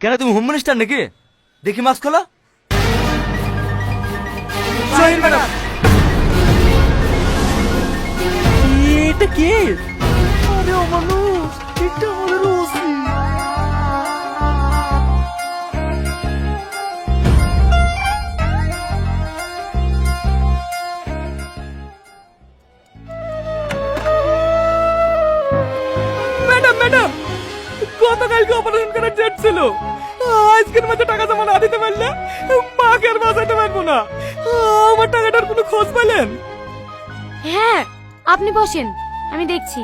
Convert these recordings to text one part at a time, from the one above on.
কেন তুমি home minister নাকি? দেখি মাস্ক খোলো। এটা কে? আরে অমানুষ এটা আমাদের ওসি। Madam madam. গতকালকে অপারেশন করার ডেট ছিল। আজকের মধ্যে টাকা জমা না দিতে পারলে মাকে আর বাঁচাতে পারব না। আমার টাকাটার কোনো খোঁজ পেলেন? হ্যাঁ আপনি বসেন আমি দেখছি।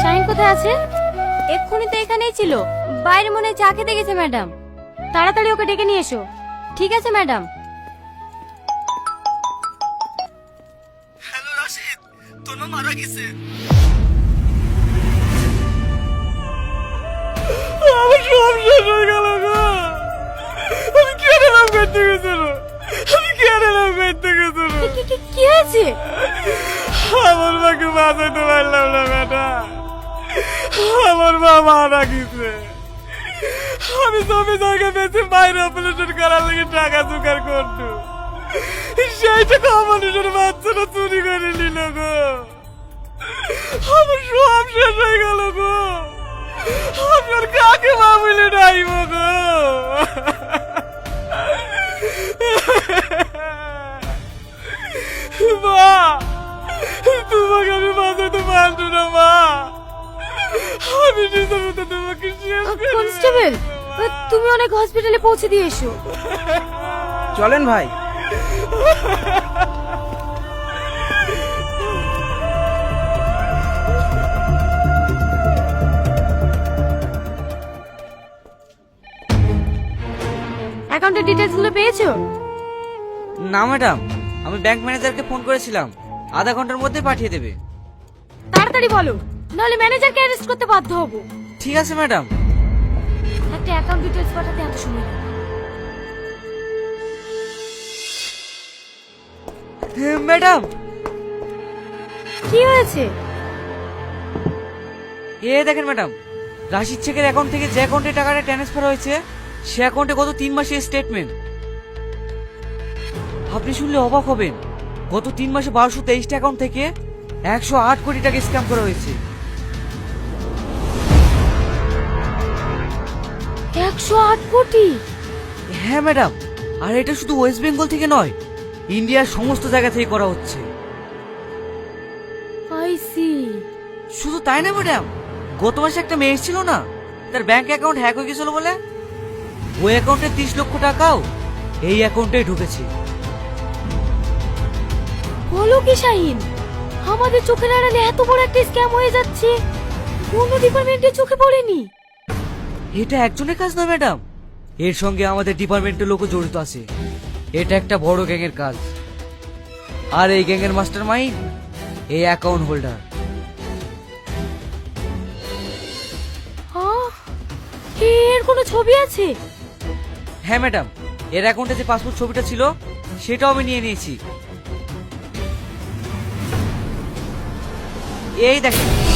শাহিন কোথায় আছে? এক্ষুনি তো এখানেই ছিল। বাইরে মনে চা খেতে গেছে ম্যাডাম। তাড়াতাড়ি ওকে ডেকে নিয়ে এসো। ঠিক আছে ম্যাডাম। হ্যালো রাশিদ। তোর মারা গেছে। সব শেষ হয়ে গেল গো। আমি কেন নাম করতে গেছিল? আমি কেন নাম করতে গেছিল? কি- কি- কি আমার মাকে বাঁচাতে পারলাম না বেটা। আমার মা মারা গেছে। আমি জমি জায়গা বেঁচে বাইরে অপারেশন করার লেগে টাকা জোগাড় করতো। সেই টাকা মানুষের বাচ্চারা চুরি করে নিল গো। আমার সব শেষ হয়ে বলে ডাইব গো। মা তোমাকে আমি বাঁচাতে পারতো না মা। আমি তোমাকে শেষ কনস্টেবল তুমি অনেক হসপিটালে পৌঁছে দিয়ে এসো। চলেন ভাই। অ্যাকাউন্টের পেয়েছ? না ম্যাডাম। আমি ব্যাংক ম্যানেজারকে ফোন করেছিলাম। আধা ঘণ্টার মধ্যে পাঠিয়ে দেবে। তাড়াতাড়ি বলো নাহলে ম্যানেজারকে অ্যারেস্ট করতে বাধ্য হব। ঠিক আছে ম্যাডাম। একটা অ্যাকাউন্ট ডিটেলস পাঠাতে এত সময়। ম্যাডাম! কি হয়েছে? এ দেখেন ম্যাডাম। রাশিদ শেখের অ্যাকাউন্ট থেকে যে অ্যাকাউন্টে টাকাটা ট্রান্সফার হয়েছে সে অ্যাকাউন্টে গত তিন মাসের স্টেটমেন্ট আপনি শুনলে অবাক হবেন গত তিন মাসে বারোশো তেইশটা অ্যাকাউন্ট থেকে একশো আট কোটি টাকা স্ক্যাম করা হয়েছে। একশো আট কোটি? হ্যাঁ ম্যাডাম আর এটা শুধু ওয়েস্ট বেঙ্গল থেকে নয় ইন্ডিয়ার সমস্ত জায়গা থেকে করা হচ্ছে। আই সি শুধু তাই না ম্যাডাম গত মাসে একটা মেয়ে ছিল না তার ব্যাংক অ্যাকাউন্ট হ্যাক হয়ে গেছিল বলে? ওই অ্যাকাউন্টে তিরিশ লক্ষ টাকাও এই অ্যাকাউন্টে ঢুকেছে। বলো কি শাহিন আমাদের চোখের আড়ালে এত বড় একটা স্ক্যাম হয়ে যাচ্ছে কোন ডিপার্টমেন্টে চোখে পড়েনি। এটা একজনের কাজ নয় ম্যাডাম এর সঙ্গে আমাদের ডিপার্টমেন্টের লোকও জড়িত আছে। এটা একটা বড় গ্যাংয়ের কাজ। আর এই গ্যাংয়ের মাস্টার মাইন্ড এই অ্যাকাউন্ট হোল্ডার এর কোনো ছবি আছে? হ্যাঁ ম্যাডাম। এর অ্যাকাউন্টে যে পাসপোর্ট ছবিটা ছিল সেটাও আমি নিয়ে নিয়েছি। এই দেখেন।